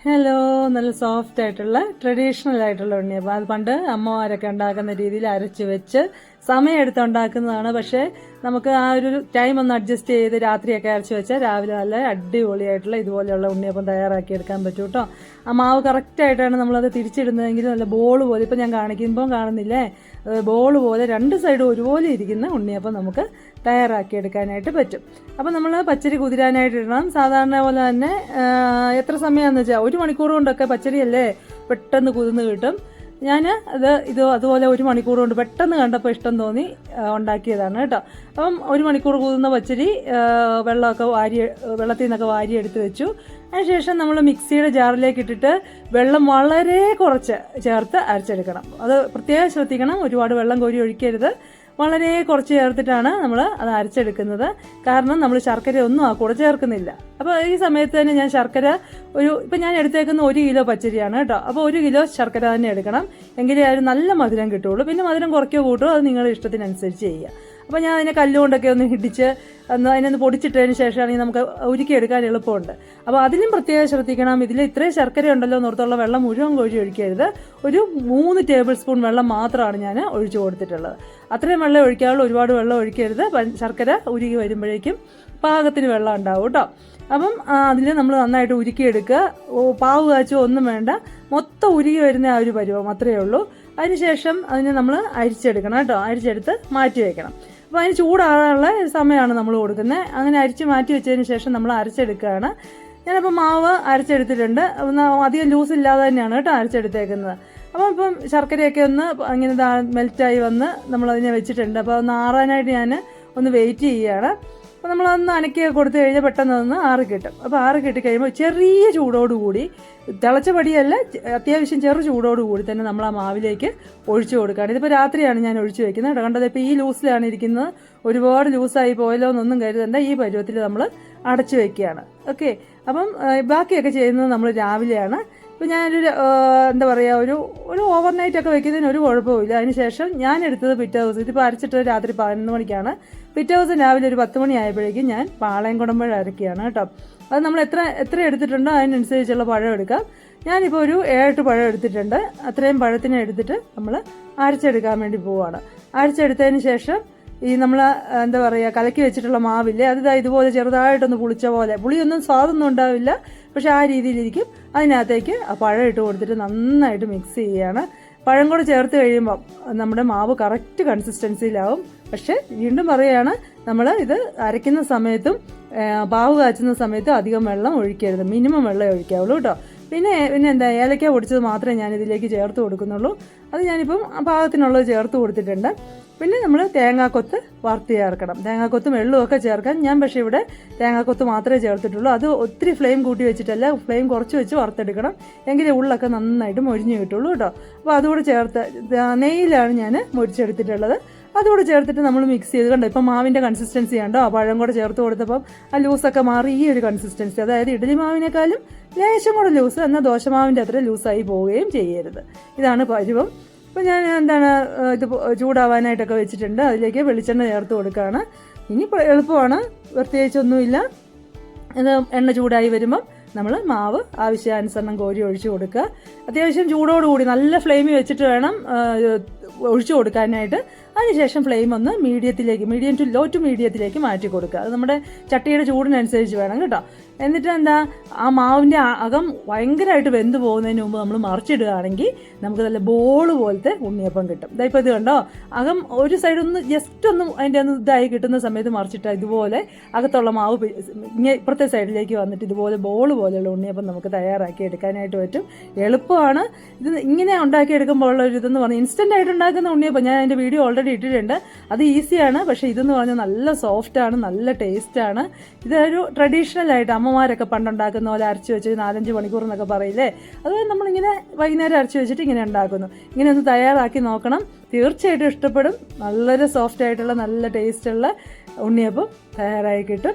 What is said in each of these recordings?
Hello നല്ല soft ആയിട്ടുള്ള traditional ആയിട്ടുള്ള ഉണ്ണിയപ്പം. അത് പണ്ട് അമ്മമാരൊക്കെ ഉണ്ടാക്കുന്ന രീതിയിൽ അരച്ച് വെച്ച് സമയമെടുത്ത് ഉണ്ടാക്കുന്നതാണ് പക്ഷേ നമുക്ക് ആ ഒരു ടൈം ഒന്ന് അഡ്ജസ്റ്റ് ചെയ്ത് രാത്രിയൊക്കെ അരച്ച് വെച്ചാൽ രാവിലെ നല്ല അടിപൊളിയായിട്ടുള്ള ഇതുപോലെയുള്ള ഉണ്ണിയപ്പം തയ്യാറാക്കി എടുക്കാൻ പറ്റും കേട്ടോ ആ മാവ് കറക്റ്റായിട്ടാണ് നമ്മളത് തിരിച്ചിടുന്നതെങ്കിൽ നല്ല ബോൾ പോലെ ഇപ്പം ഞാൻ കാണിക്കുമ്പോൾ കാണുന്നില്ലേ? ബോൾ പോലെ രണ്ട് സൈഡും ഒരുപോലെ ഇരിക്കുന്ന ഉണ്ണിയപ്പം നമുക്ക് തയ്യാറാക്കി എടുക്കാനായിട്ട് പറ്റും. അപ്പം നമ്മൾ പച്ചരി കുതിരാനായിട്ട് ഇടണം. സാധാരണ പോലെ തന്നെ എത്ര സമയമാണെന്ന് വെച്ചാൽ ഒരു മണിക്കൂർ കൊണ്ടൊക്കെ പച്ചരിയല്ലേ പെട്ടെന്ന് കുതിർന്ന് കിട്ടും. ഞാൻ അത് ഇത് അതുപോലെ ഒരു മണിക്കൂർ കൊണ്ട് പെട്ടെന്ന് കണ്ടപ്പോൾ ഇഷ്ടം തോന്നി ഉണ്ടാക്കിയതാണ് കേട്ടോ. അപ്പം ഒരു മണിക്കൂർ കൂതുന്ന പച്ചരി വെള്ളമൊക്കെ വാരി വെള്ളത്തിൽ നിന്നൊക്കെ വാരി എടുത്ത് വെച്ചു. അതിനുശേഷം നമ്മൾ മിക്സിയുടെ ജാറിലേക്ക് ഇട്ടിട്ട് വെള്ളം വളരെ കുറച്ച് ചേർത്ത് അരച്ചെടുക്കണം. അത് പ്രത്യേകം ശ്രദ്ധിക്കണം ഒരുപാട് വെള്ളം കോരി ഒഴിക്കരുത്. വളരെ കുറച്ച് ചേർത്തിട്ടാണ് നമ്മൾ അത് അരച്ചെടുക്കുന്നത്. കാരണം നമ്മൾ ശർക്കര ഒന്നും ആ കൂടെ ചേർക്കുന്നില്ല. അപ്പോൾ ഈ സമയത്ത് തന്നെ ഞാൻ ശർക്കര ഒരു ഇപ്പം ഞാൻ എടുത്തേക്കുന്ന ഒരു കിലോ പച്ചരിയാണ് കേട്ടോ. അപ്പോൾ ഒരു കിലോ ശർക്കര തന്നെ എടുക്കണം. എങ്കിലേ ഒരു നല്ല മധുരം കിട്ടുള്ളൂ. പിന്നെ മധുരം കുറയ്ക്കോ കൂട്ടോ അത് നിങ്ങളുടെ ഇഷ്ടത്തിനനുസരിച്ച് ചെയ്യുക. അപ്പോൾ ഞാൻ അതിനെ കല്ലുകൊണ്ടൊക്കെ ഒന്ന് ഇടിച്ച് ഒന്ന് അതിനൊന്ന് പൊടിച്ചിട്ടതിന് ശേഷമാണെങ്കിൽ നമുക്ക് ഉരുക്കിയെടുക്കാൻ എളുപ്പമുണ്ട്. അപ്പോൾ അതിലും പ്രത്യേകം ശ്രദ്ധിക്കണം. ഇതിൽ ഇത്രയും ശർക്കര ഉണ്ടല്ലോ എന്നോർത്തുള്ള വെള്ളം മുഴുവൻ കോഴി ഒഴിക്കരുത്. ഒരു മൂന്ന് ടേബിൾ സ്പൂൺ വെള്ളം മാത്രമാണ് ഞാൻ ഒഴിച്ചു കൊടുത്തിട്ടുള്ളത്. അത്രയും വെള്ളം ഒഴിക്കാനുള്ള ഒരുപാട് വെള്ളം ഒഴിക്കരുത്. ശർക്കര ഉരുകി വരുമ്പോഴേക്കും പാകത്തിന് വെള്ളം ഉണ്ടാവും കേട്ടോ. അപ്പം അതിൽ നമ്മൾ നന്നായിട്ട് ഉരുക്കിയെടുക്കുക. പാവ് കാച്ചോ ഒന്നും വേണ്ട. മൊത്തം ഉരുകി വരുന്ന ആ ഒരു പരുവം അത്രയേ ഉള്ളൂ. അതിനുശേഷം അതിനെ നമ്മൾ അരിച്ചെടുക്കണം കേട്ടോ. അരിച്ചെടുത്ത് മാറ്റി വെക്കണം. അപ്പോൾ അതിന് ചൂടാകാനുള്ള സമയമാണ് നമ്മൾ കൊടുക്കുന്നത്. അങ്ങനെ അരിച്ച് മാറ്റി വെച്ചതിന് ശേഷം നമ്മൾ അരച്ചെടുക്കുകയാണ്. ഞാനിപ്പോൾ മാവ് അരച്ചെടുത്തിട്ടുണ്ട്. അധികം ലൂസ് ഇല്ലാതെ തന്നെയാണ് കേട്ടോ അരച്ചെടുത്തേക്കുന്നത്. അപ്പോൾ ഇപ്പം ശർക്കരയൊക്കെ ഒന്ന് ഇങ്ങനെ മെൽറ്റായി വന്ന് നമ്മളതിനെ വെച്ചിട്ടുണ്ട്. അപ്പോൾ ഒന്ന് ആറാനായിട്ട് ഞാൻ ഒന്ന് വെയിറ്റ് ചെയ്യുകയാണ്. അപ്പോൾ നമ്മളൊന്ന് അനക്കി കൊടുത്തു കഴിഞ്ഞാൽ പെട്ടെന്ന് ഒന്ന് ആറ് കിട്ടും. അപ്പോൾ ആറ് കിട്ടി കഴിയുമ്പോൾ ചെറിയ ചൂടോടുകൂടി തിളച്ച പടിയല്ല അത്യാവശ്യം ചെറു ചൂടോടുകൂടി തന്നെ നമ്മൾ ആ മാവിലേക്ക് ഒഴിച്ചു കൊടുക്കുകയാണ്. ഇതിപ്പോൾ രാത്രിയാണ് ഞാൻ ഒഴിച്ചു വെക്കുന്നത് കേട്ടോ. കണ്ടത് ഇപ്പോൾ ഈ ലൂസിലാണ് ഇരിക്കുന്നത്. ഒരുപാട് ലൂസായി പോയല്ലോ എന്നൊന്നും കരുതണ്ട. ഈ പരുവത്തിൽ നമ്മൾ അടച്ചു വെക്കുകയാണ്. ഓക്കെ. അപ്പം ബാക്കിയൊക്കെ ചെയ്യുന്നത് നമ്മൾ രാവിലെയാണ്. ഇപ്പം ഞാനൊരു എന്താ പറയുക ഒരു ഒരു ഓവർനൈറ്റ് ഒക്കെ വെക്കുന്നതിന് ഒരു കുഴപ്പമില്ല അതിന് ശേഷം ഞാൻ എടുത്തത് പിറ്റേ ദിവസം ഇതിപ്പോൾ അരച്ചിട്ട് രാത്രി പതിനൊന്ന് മണിക്കാണ്. പിറ്റേ ദിവസം രാവിലെ ഒരു പത്ത് മണി ആയപ്പോഴേക്കും ഞാൻ പാളയം കുടമ്പഴ അരക്കുകയാണ് കേട്ടോ. അത് നമ്മൾ എത്ര എത്ര എടുത്തിട്ടുണ്ടോ അതിനനുസരിച്ചുള്ള പഴം എടുക്കാം. ഞാനിപ്പോൾ ഒരു ഏഴെട്ട് പഴം എടുത്തിട്ടുണ്ട്. അത്രയും പഴത്തിനെ എടുത്തിട്ട് നമ്മൾ അരച്ചെടുക്കാൻ വേണ്ടി പോവുകയാണ് അരച്ചെടുത്തതിന് ശേഷം ഈ നമ്മൾ എന്താ പറയുക കലക്കി വെച്ചിട്ടുള്ള മാവില്ലേ അത് ഇതുപോലെ ചെറുതായിട്ടൊന്ന് പുളിച്ച പോലെ. പുളിയൊന്നും സ്വാദൊന്നും ഉണ്ടാവില്ല. പക്ഷെ ആ രീതിയിലിരിക്കും. അതിനകത്തേക്ക് പഴം ഇട്ട് കൊടുത്തിട്ട് നന്നായിട്ട് മിക്സ് ചെയ്യുകയാണ് പഴം കൂടെ ചേർത്ത് കഴിയുമ്പോൾ നമ്മുടെ മാവ് കറക്റ്റ് കൺസിസ്റ്റൻസിയിലാവും പക്ഷെ വീണ്ടും പറയുകയാണ് നമ്മൾ ഇത് അരയ്ക്കുന്ന സമയത്തും പാവ് കാച്ചുന്ന സമയത്തും അധികം വെള്ളം ഒഴിക്കരുത്. മിനിമം വെള്ളം ഒഴിക്കാവുള്ളൂ കേട്ടോ. പിന്നെ പിന്നെ എന്താ ഏലക്ക പൊടിച്ചത് മാത്രമേ ഞാൻ ഇതിലേക്ക് ചേർത്ത് കൊടുക്കുന്നുള്ളൂ. അത് ഞാനിപ്പം പാകത്തിനുള്ളത് ചേർത്ത് കൊടുത്തിട്ടുണ്ട്. പിന്നെ നമ്മൾ തേങ്ങാക്കൊത്ത് വറുത്ത് ചേർക്കണം. തേങ്ങാക്കൊത്തും ഒക്കെ ചേർക്കാൻ ഞാൻ പക്ഷേ ഇവിടെ തേങ്ങാക്കൊത്ത് മാത്രമേ ചേർത്തിട്ടുള്ളൂ. അത് ഒത്തിരി ഫ്ലെയിം കൂട്ടി വെച്ചിട്ടല്ല ഫ്ലെയിം കുറച്ച് വെച്ച് വറുത്തെടുക്കണം. എങ്കിലേ ഉള്ളൊക്കെ നന്നായിട്ട് മൊരിഞ്ഞ് കിട്ടുള്ളൂ കേട്ടോ. അപ്പോൾ അതുകൂടെ ചേർത്ത് നെയ്യിലാണ് ഞാൻ മൊരിച്ചെടുത്തിട്ടുള്ളത്. അതുകൂടെ ചേർത്തിട്ട് നമ്മൾ മിക്സ് ചെയ്ത് കണ്ടോ? ഇപ്പം മാവിന്റെ കൺസിസ്റ്റൻസി കണ്ടോ? പഴം കൂടെ ചേർത്ത് കൊടുത്തപ്പം ആ ലൂസൊക്കെ മാറി ഈ ഒരു കൺസിസ്റ്റൻസി അതായത് ഇഡ്ഡലി മാവിനേക്കാളും ലേശം കൂടെ ലൂസ് എന്നാൽ ദോശമാവിന്റെ അത്ര ലൂസായി പോവുകയും ചെയ്യരുത്. ഇതാണ് പരുവം. അപ്പോൾ ഞാൻ എന്താണ് ഇത് ചൂടാവാനായിട്ടൊക്കെ വെച്ചിട്ടുണ്ട്. അതിലേക്ക് വെളിച്ചെണ്ണ ചേർത്ത് കൊടുക്കുകയാണ് ഇനി എളുപ്പമാണ്. പ്രത്യേകിച്ചൊന്നുമില്ല. ഇത് എണ്ണ ചൂടായി വരുമ്പം നമ്മൾ മാവ് ആവശ്യാനുസരണം കോരി ഒഴിച്ചു കൊടുക്കുക. അത്യാവശ്യം ചൂടോടുകൂടി നല്ല ഫ്ലെയിമിൽ വെച്ചിട്ട് വേണം ഒഴിച്ചു കൊടുക്കാനായിട്ട്. അതിനുശേഷം ഫ്ലെയിം ഒന്ന് മീഡിയത്തിലേക്ക് മീഡിയം ടു ലോ ടു മീഡിയത്തിലേക്ക് മാറ്റി കൊടുക്കുക. അത് നമ്മുടെ ചട്ടിയുടെ ചൂടിനനുസരിച്ച് വേണം കേട്ടോ. എന്നിട്ട് എന്താ ആ മാവിന്റെ അകം ഭയങ്കരമായിട്ട് വെന്ത് പോകുന്നതിന് മുമ്പ് നമ്മൾ മറിച്ചിടുകയാണെങ്കിൽ നമുക്ക് നല്ല ബോൾ പോലത്തെ ഉണ്ണിയപ്പം കിട്ടും. ഇതാ ഇപ്പോൾ ഇത് കണ്ടോ? അകം ഒരു സൈഡ് ഒന്ന് ജസ്റ്റ് ഒന്ന് അതിന്റെ ഒന്ന് ഇതായി കിട്ടുന്ന സമയത്ത് മറിച്ചിട്ട് ഇതുപോലെ അകത്തുള്ള മാവ് ഇങ്ങനെ ഇപ്പുറത്തെ സൈഡിലേക്ക് വന്നിട്ട് ഇതുപോലെ ബോൾ പോലെയുള്ള ഉണ്ണിയപ്പം നമുക്ക് തയ്യാറാക്കി എടുക്കാനായിട്ട് പറ്റും. എളുപ്പമാണ്. ഇത് ഇങ്ങനെ ഉണ്ടാക്കിയെടുക്കുമ്പോൾ ഉള്ള ഒരു ഇതെന്ന് പറഞ്ഞാൽ ഇൻസ്റ്റന്റ് ആയിട്ട് ഉണ്ടാക്കുന്ന ഉണ്ണിയപ്പം. ഞാൻ അതിന്റെ വീഡിയോ ഓൾറെഡി ഇട്ടിട്ടുണ്ട്. അത് ഈസിയാണ് പക്ഷേ ഇതെന്ന് പറഞ്ഞാൽ നല്ല സോഫ്റ്റാണ് നല്ല ടേസ്റ്റാണ് ഇതൊരു ട്രഡീഷണൽ ആയിട്ട് അമ്മമാരൊക്കെ പണ്ടുണ്ടാക്കുന്ന പോലെ അരച്ച് വെച്ച് നാലഞ്ച് മണിക്കൂർ എന്നൊക്കെ പറയില്ലേ? അത് നമ്മളിങ്ങനെ വൈകുന്നേരം അരച്ച് വെച്ചിട്ട് ഇങ്ങനെ ഉണ്ടാക്കുന്നു. ഇങ്ങനെ ഒന്ന് തയ്യാറാക്കി നോക്കണം. തീർച്ചയായിട്ടും ഇഷ്ടപ്പെടും. നല്ലൊരു സോഫ്റ്റ് ആയിട്ടുള്ള നല്ല ടേസ്റ്റുള്ള ഉണ്ണിയപ്പം തയ്യാറായി കിട്ടും.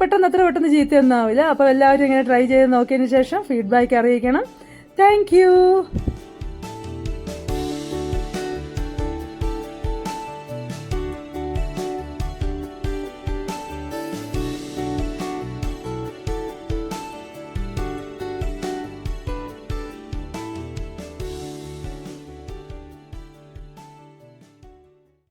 പെട്ടെന്ന് അത്ര പെട്ടെന്ന് ചീത്തയൊന്നും ആവില്ല. അപ്പോൾ എല്ലാവരും ഇങ്ങനെ ട്രൈ ചെയ്ത് നോക്കിയതിന് ശേഷം ഫീഡ്ബാക്ക് അറിയിക്കണം. താങ്ക്